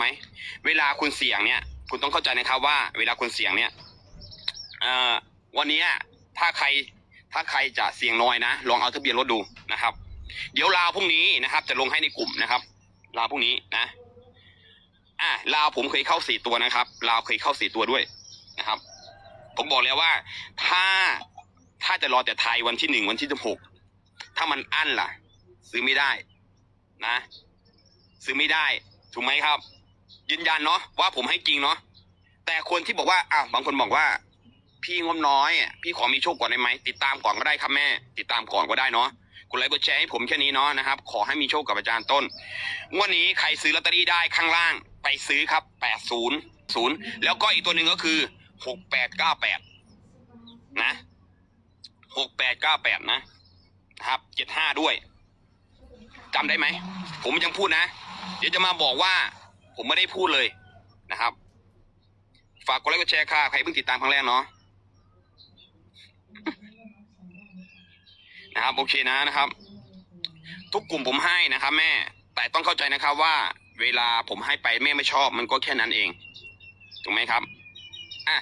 ไหมเวลาคุณเสี่ยงเนี่ย คุณต้องเข้าใจนะครับว่า เวลาคุณเสี่ยงเนี่ยเอ่อวันนี้ถ้าใครถ้าใครจะเสี่ยงน้อยนะลองเอาทะเบียนรถดูนะครับ เดี๋ยวลาวพรุ่งนี้นะครับ จะลงให้ในกลุ่มนะครับลาวพรุ่งนี้นะ อะลาวผมเคยเข้าสี่ตัวนะครับลาวเคยเข้าสี่ตัวด้วยนะครับ ผมบอกแล้วว่า ถ้าถ้าจะรอแต่ไทยวันที่หนึ่งวันที่สิบหกถ้ามันอั้นล่ะ ซื้อไม่ได้นะ ซื้อไม่ได้ ถูกไหมครับ ยืนยันเนาะว่าผมให้จริงเนาะแต่คนที่บอกว่าอะบางคนบอกว่า พี่งบน้อยพี่ขอมีโชคก่อนได้ไหมติดตามก่อนก็ได้ครับแม่ ติดตามก่อนก็ได้เนาะกดไลค์กดแชร์ให้ผมแค่นี้เนาะนะครับ ขอให้มีโชคกับอาจารย์ต้นงวดนี้ใครซื้อลอตเตอรี่ได้ข้างล่าง ไปซื้อครับแปดศูนย์ศูนย์แล้วก็อีกตัวหนึ่งก็คือหกแปดเก้าแปดนะหกแปดเก้าแปดนะนะครับเจ็ดห้าด้วยจำได้ไหม ผมยังพูดนะ เดี๋ยวจะมาบอกว่า ผมไม่ได้พูดเลยนะครับ ฝากกดไลค์กดแชร์ค่ะ ใครเพิ่งติดตามครั้งแรกเนาะนะครับโอเคนะนะครับ ทุกกลุ่มผมให้นะครับ แม่ แต่ต้องเข้าใจนะครับว่า เวลาผมให้ไปแม่ไม่ชอบ มันก็แค่นั้นเองถูกไหมครับอะ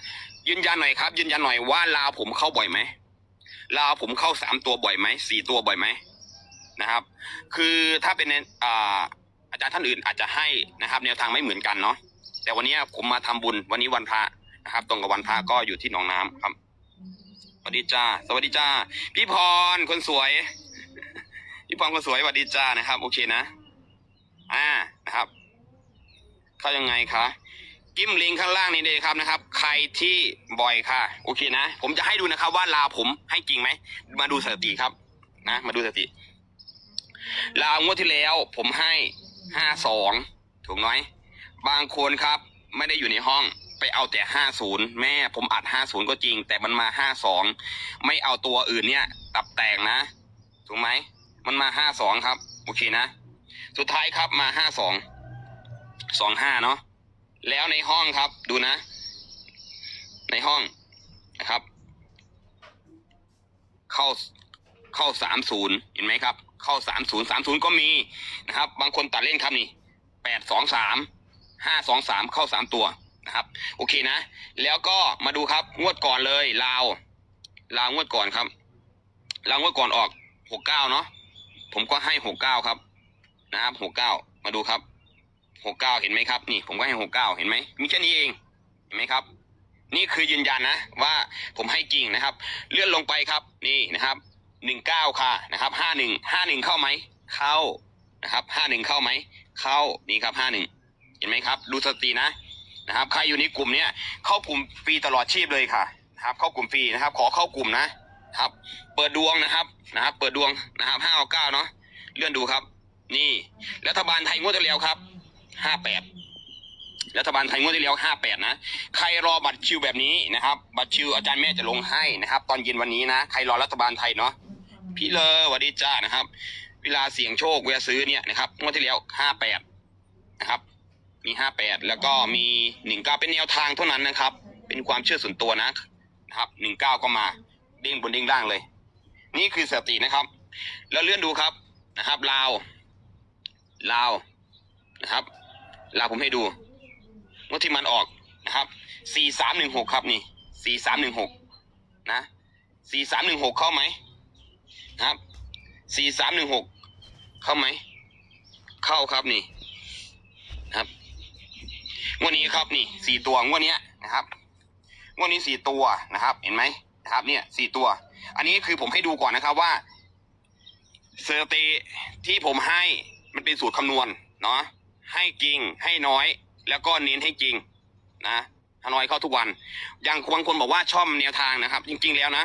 ยืนยันหน่อยครับ ยืนยันหน่อยว่าลาวผมเข้าบ่อยไหมลาวผมเข้าสามตัวบ่อยไหมสี่ตัวบ่อยไหมนะครับ คือถ้าเป็นในอ่า อาจารย์ท่านอื่นอาจจะให้นะครับ แนวทางไม่เหมือนกันเนาะแต่วันนี้ผมมาทำบุญวันนี้วันพระนะครับ ตรงกับวันพระก็อยู่ที่หนองน้ำครับสวัสดีจ้า สวัสดีจ้า พี่พรคนสวย พี่พรคนสวยสวัสดีจ้านะครับ โอเคนะอ่านะครับ เข้ายังไงคะจิ้มลิงก์ข้างล่างนี้เลยครับนะครับ ใครที่บ่อยค่ะ โอเคนะ ผมจะให้ดูนะครับ ว่าลาวผมให้จริงไหม มาดูสถิติครับ นะ มาดูสถิติลาวงวดที่แล้ว ผมให้ ห้าสองถูกน้อยบางคนครับไม่ได้อยู่ในห้องไปเอาแต่ห้าศูนย์แม่ผมอัดห้าศูนย์ก็จริง แต่มันมาห้าสองไม่เอาตัวอื่นเนี่ย ตับแตกนะ ถูกไหมมันมาห้าสองครับ โอเคนะ สุดท้ายครับมาห้าสองสองห้าเนาะแล้วในห้องครับดูนะ ในห้องนะครับ เข้าเข้าสามศูนย์เห็นไหมครับ เข้าสามศูนย์สามศูนย์ก็มีนะครับ บางคนตัดเล่นครับนี่แปดสองสามห้าสองสามเข้าสามตัวนะครับ โอเคนะ แล้วก็มาดูครับงวดก่อนเลยลาวลาวงวดก่อนครับลาวงวดก่อนออกหกเก้าเนาะผมก็ให้หกเก้าครับ นะครับหกเก้ามาดูครับหกเก้าเห็นไหมครับ นี่ผมก็ให้หกเก้าเห็นไหมมีแค่นี้เองเห็นไหมครับ นี่คือยืนยันนะ ว่าผมให้จริงนะครับ เลื่อนลงไปครับ นี่นะครับ หนึ่งเก้าค่ะนะครับห้าหนึ่งห้าหนึ่งเข้าไหมเข้านะครับห้าหนึ่งเข้าไหมเข้านี่ครับห้าหนึ่งเห็นไหมครับ ดูสตินะนะครับใครอยู่ในกลุ่มเนี้ยเข้ากลุ่มฟรีตลอดชีพเลยค่ะนะครับ เข้ากลุ่มฟรีนะครับ ขอเข้ากลุ่มนะครับ เปิดดวงนะครับนะครับ เปิดดวงนะครับห้าเก้าเนาะเลื่อนดูครับ นี่รัฐบาลไทยงวดที่แล้วครับห้าแปดรัฐบาลไทยงวดที่แล้วห้าแปดนะ ใครรอบัตรคิวแบบนี้นะครับ บัตรคิวอาจารย์แม่จะลงให้นะครับ ตอนเย็นวันนี้นะ ใครรอรัฐบาลไทยเนาะ พี่เลอสวัสดีจ้านะครับ เวลาเสี่ยงโชคเวลาซื้อเนี่ยนะครับงวดที่แล้วห้าแปดนะครับ มีห้าแปดแล้วก็มีหนึ่งเก้าเป็นแนวทางเท่านั้นนะครับ เป็นความเชื่อส่วนตัวนะนะครับหนึ่งเก้าก็มาเด้งบนเด้งล่างเลย นี่คือสตินะครับ แล้วเลื่อนดูครับนะครับลาวลาวนะครับลาวผมให้ดูงวดที่มันออกนะครับสี่สามหนึ่งหกครับนี่สี่สามหนึ่งหกนะสี่สามหนึ่งหกเข้าไหม ครับสี่สามหนึ่งหกเข้าไหม เข้าครับนี่ครับงวดนี้ครับนี่สี่ตัวงวดนี้นะครับงวดนี้สี่ตัวนะครับ เห็นไหมนะครับ เนี่ยสี่ตัว อันนี้คือผมให้ดูก่อนนะครับว่าสถิติที่ผมให้มันเป็นสูตรคำนวณเนาะให้จริงให้น้อย แล้วก็เน้นให้จริงนะถ้าน้อยเข้าทุกวัน อย่างบางคนบอกว่าชอบแนวทางนะครับ จริง ๆ แล้วนะ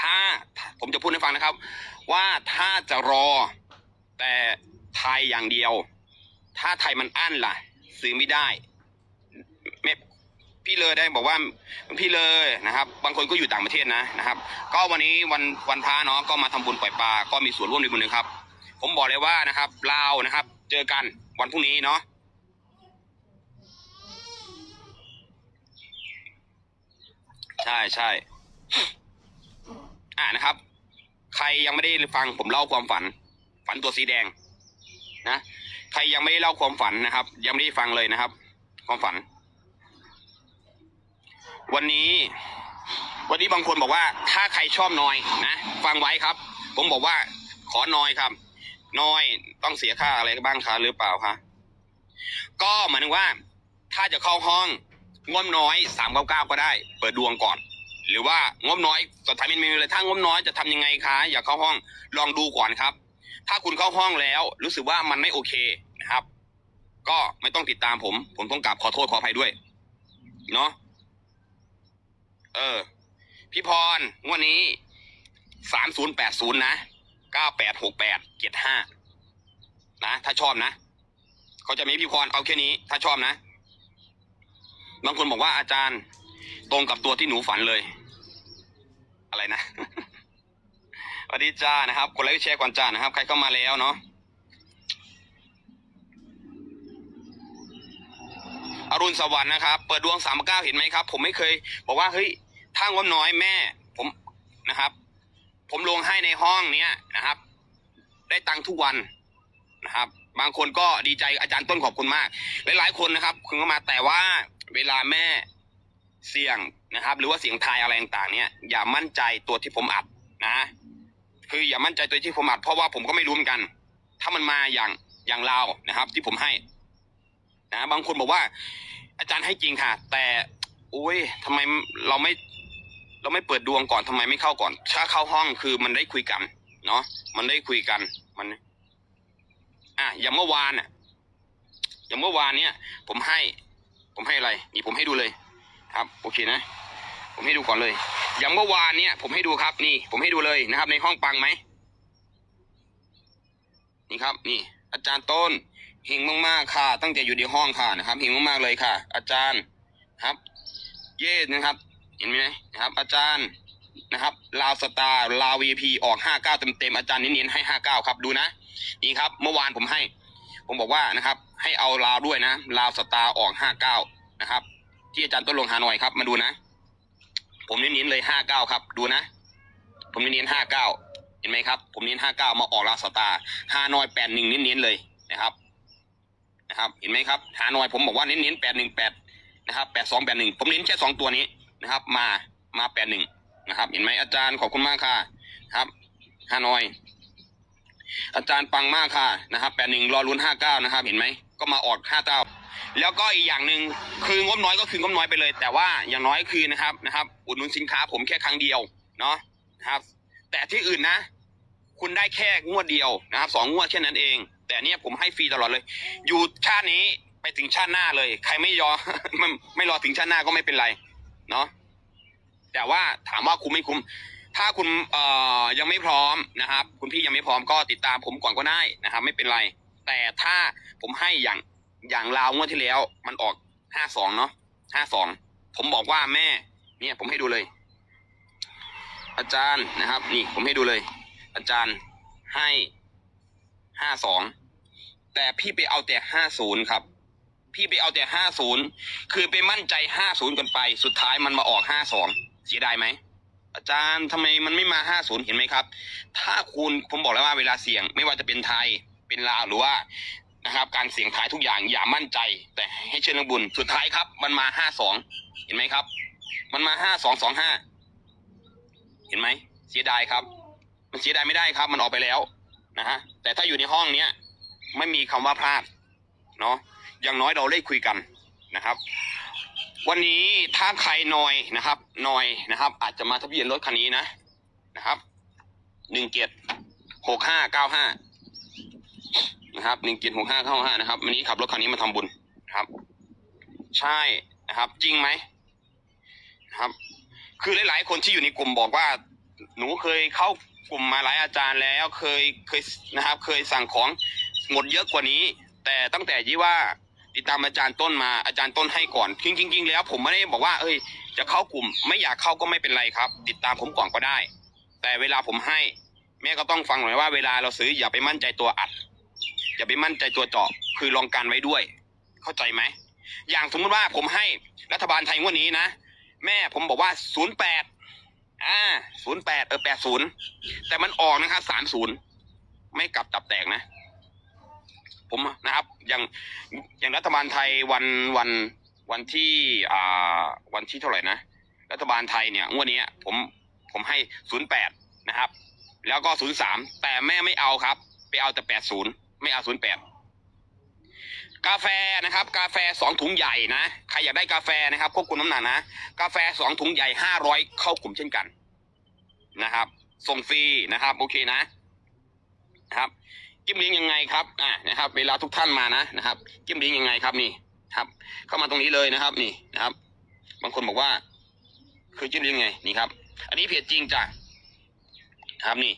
ถ้าผมจะพูดให้ฟังนะครับ ว่าถ้าจะรอแต่ไทยอย่างเดียว ถ้าไทยมันอั้นล่ะ ซื้อไม่ได้แม่พี่เลยได้บอกว่าพี่เลยนะครับ บางคนก็อยู่ต่างประเทศนะนะครับ ก็วันนี้วันวันพระเนาะก็มาทำบุญปล่อยปลาก็มีส่วนร่วมในบุญนะครับ ผมบอกเลยว่านะครับลาวนะครับ เจอกันวันพรุ่งนี้เนาะใช่ใช่ อ่านะครับ ใครยังไม่ได้ฟังผมเล่าความฝัน ฝันตัวสีแดง นะใครยังไม่ได้เล่าความฝันนะครับ ยังไม่ได้ฟังเลยนะครับ ความฝัน วันนี้ วันนี้บางคนบอกว่า ถ้าใครชอบนอยนะฟังไว้ครับ ผมบอกว่า ขอนอยครับนอยต้องเสียค่าอะไรบ้างคะหรือเปล่าคะก็หมายถึงว่า ถ้าจะเข้าห้องงบน้อยสามเก้าเก้าก็ได้ เปิดดวงก่อน หรือว่างบน้อยสถานมินมีเลยถ้างบน้อยจะทำยังไงคะอยากเข้าห้องลองดูก่อนครับ ถ้าคุณเข้าห้องแล้ว รู้สึกว่ามันไม่โอเคนะครับ ก็ไม่ต้องติดตามผม ผมต้องกราบขอโทษขออภัยด้วยเนาะเออ พี่พรงวดนี้สามศูนย์แปดศูนย์นะเก้าแปดหกแปดเจ็ดห้านะถ้าชอบนะเขาจะมีพี่พรเอาแค่นี้ ถ้าชอบนะ บางคนบอกว่าอาจารย์ ตรงกับตัวที่หนูฝันเลย อะไรนะสวัสดีจ้านะครับกดไลค์แชร์ก่อนจ้านะครับ ใครเข้ามาแล้วเนาะอรุณสวัสดิ์นะครับ เปิดดวงสามเก้าเห็นไหมครับ ผมไม่เคย บอกว่าเฮ้ยถ้างบน้อยแม่ ผมนะครับ ผมลงให้ในห้องเนี้ยนะครับ ได้ตังค์ทุกวันนะครับ บางคนก็ดีใจอาจารย์ต้นขอบคุณมาก หลายๆคนนะครับ คุณเข้ามาแต่ว่าเวลาแม่เสี่ยง นะครับ หรือว่าเสียงทายอะไรต่างๆเนี่ยอย่ามั่นใจตัวที่ผมอัดนะ คืออย่ามั่นใจตัวที่ผมอัดเพราะว่าผมก็ไม่รู้เหมือนกัน ถ้ามันมาอย่างอย่างเรานะครับ ที่ผมให้นะบางคนบอกว่า อาจารย์ให้จริงค่ะ แต่โอ้ยทำไมเราไม่ เราไม่เปิดดวงก่อนทำไมไม่เข้าก่อน ถ้าเข้าห้องคือมันได้คุยกันเนาะมันได้คุยกันมัน อะอย่างเมื่อวานอะอย่างเมื่อวานเนี่ย ผมให้ ผมให้อะไร นี่ผมให้ดูเลย ครับ โอเคนะ ผมให้ดูก่อนเลยอย่างเมื่อวานเนี่ยผมให้ดูครับนี่ ผมให้ดูเลยนะครับ ในห้องปังไหมนี่ครับ นี่ อาจารย์ต้นเฮงมากๆค่ะ ตั้งแต่อยู่ในห้องค่ะนะครับเฮงมากๆเลยค่ะ อาจารย์ครับ เย่นะครับ เห็นไหมนะครับ อาจารย์นะครับลาวสตาร์ลาววีพีออกห้าเก้าเต็มๆอาจารย์เน้นๆให้ห้าเก้าครับดูนะ นี่ครับ เมื่อวานผมให้ ผมบอกว่านะครับ ให้เอาลาวด้วยนะลาวสตาร์ออกห้าเก้านะครับ ที่อาจารย์ต้นลงหาหน่อยครับมาดูนะ ผมเน้นๆเลยห้าเก้าครับ ดูนะ ผมเน้นๆห้าเก้าเห็นไหมครับ ผมเน้นห้าเก้ามาออกลาสตาร์ฮานอยแปดหนึ่งเน้นๆเลยนะครับ นะครับ เห็นไหมครับฮานอยผมบอกว่าเน้นๆแปดหนึ่งแปดนะครับแปดสองแปดหนึ่งผมเน้นแค่สองตัวนี้นะครับ มามาแปดหนึ่งนะครับ เห็นไหมอาจารย์ขอบคุณมากค่ะครับฮานอยอาจารย์ปังมากค่ะนะครับแปดหนึ่งรอลุ้นห้าเก้านะครับ เห็นไหมก็มาออกห้าเก้า แล้วก็อีกอย่างหนึ่งคืองบน้อยก็คืองบน้อยไปเลย แต่ว่าอย่างน้อยคือนะครับนะครับ อุดหนุนสินค้าผมแค่ครั้งเดียวเนาะนะครับ แต่ที่อื่นนะ คุณได้แค่งวดเดียวนะครับสองงวดแค่นั้นเอง แต่เนี่ยผมให้ฟรีตลอดเลย อยู่ชาตินี้ไปถึงชาติหน้าเลย ใครไม่ยอไม่ไม่รอถึงชาติหน้าก็ไม่เป็นไรเนาะแต่ว่าถามว่าคุ้มไม่คุ้ม ถ้าคุณเอ่อยังไม่พร้อมนะครับ คุณพี่ยังไม่พร้อมก็ติดตามผมก่อนก็ได้นะครับ ไม่เป็นไร แต่ถ้าผมให้อย่าง อย่างลาวงวดที่แล้ว มันออกห้าสองเนาะห้าสองผมบอกว่าแม่ เนี่ยผมให้ดูเลย อาจารย์นะครับ นี่ผมให้ดูเลย อาจารย์ให้ห้าสองแต่พี่ไปเอาแต่ห้าศูนย์ครับ พี่ไปเอาแต่ห้าศูนย์คือไปมั่นใจห้าศูนย์กันไป สุดท้ายมันมาออกห้าสองเสียดายไหมอาจารย์ทำไมมันไม่มาห้าศูนย์เห็นไหมครับ ถ้าคุณผมบอกแล้วว่าเวลาเสี่ยง ไม่ว่าจะเป็นไทยเป็นลาวหรือว่า นะครับ การเสี่ยงทายทุกอย่างอย่ามั่นใจ แต่ให้เชื่อนักบุญสุดท้ายครับ มันมาห้าสองเห็นไหมครับ มันมาห้าสองสองห้าเห็นไหมเสียดายครับ มันเสียดายไม่ได้ครับ มันออกไปแล้วนะฮะแต่ถ้าอยู่ในห้องเนี้ยไม่มีคำว่าพลาดเนาะอย่างน้อยเราได้คุยกันนะครับ วันนี้ถ้าใครนอยนะครับนอยนะครับ อาจจะมาทะเบียนรถคันนี้นะนะครับหนึ่งเกียรหกห้าเก้าห้า นะครับหนึ่งเกียรหกห้าเก้าห้านะครับวันนี้ขับรถคันนี้มาทำบุญครับ ใช่นะครับ จริงไหมนะครับ คือหลายๆคนที่อยู่ในกลุ่มบอกว่า หนูเคยเข้ากลุ่มมาหลายอาจารย์แล้วเคยเคยนะครับ เคยสั่งของหมดเยอะกว่านี้ แต่ตั้งแต่ที่ว่าติดตามอาจารย์ต้นมาอาจารย์ต้นให้ก่อนจริงจริงๆแล้ว ผมไม่ได้บอกว่า เอ้ย จะเข้ากลุ่ม ไม่อยากเข้าก็ไม่เป็นไรครับ ติดตามผมก่อนก็ได้ แต่เวลาผมให้ แม่ก็ต้องฟังหน่อยว่าเวลาเราซื้ออย่าไปมั่นใจตัวอัด อย่าไปมั่นใจตัวเจาะคือลองกันไว้ด้วย เข้าใจไหมอย่างสมมติว่าผมให้รัฐบาลไทยงวดนี้นะแม่ผมบอกว่าศูนย์แปดอ่าศูนย์แปดเออแปดศูนย์แต่มันออกนะครับสามศูนย์ไม่กลับตับแตกนะ ผมนะครับ อย่างอย่างรัฐบาลไทยวันวันวันที่อ่าวันที่เท่าไหร่นะรัฐบาลไทยเนี่ยงวดนี้ผมผมให้ศูนย์แปดนะครับ แล้วก็ศูนย์สามแต่แม่ไม่เอาครับ ไปเอาแต่แปดศูนย์ ไม่เอาศูนย์แปดกาแฟนะครับ กาแฟสองถุงใหญ่นะใครอยากได้กาแฟนะครับควบคุมน้ำหนักนะกาแฟสองถุงใหญ่ห้าร้อยเข้ากลุ่มเช่นกันนะครับ ส่งฟรีนะครับ โอเคนะนะครับจิ้มลิงก์ยังไงครับอ่านะครับ เวลาทุกท่านมานะนะครับจิ้มลิงก์ยังไงครับนี่ครับ เข้ามาตรงนี้เลยนะครับ นี่นะครับ บางคนบอกว่า คือจิ้มลิงก์ยังไงนี่ครับ อันนี้เพจจริงจ้ะครับนี่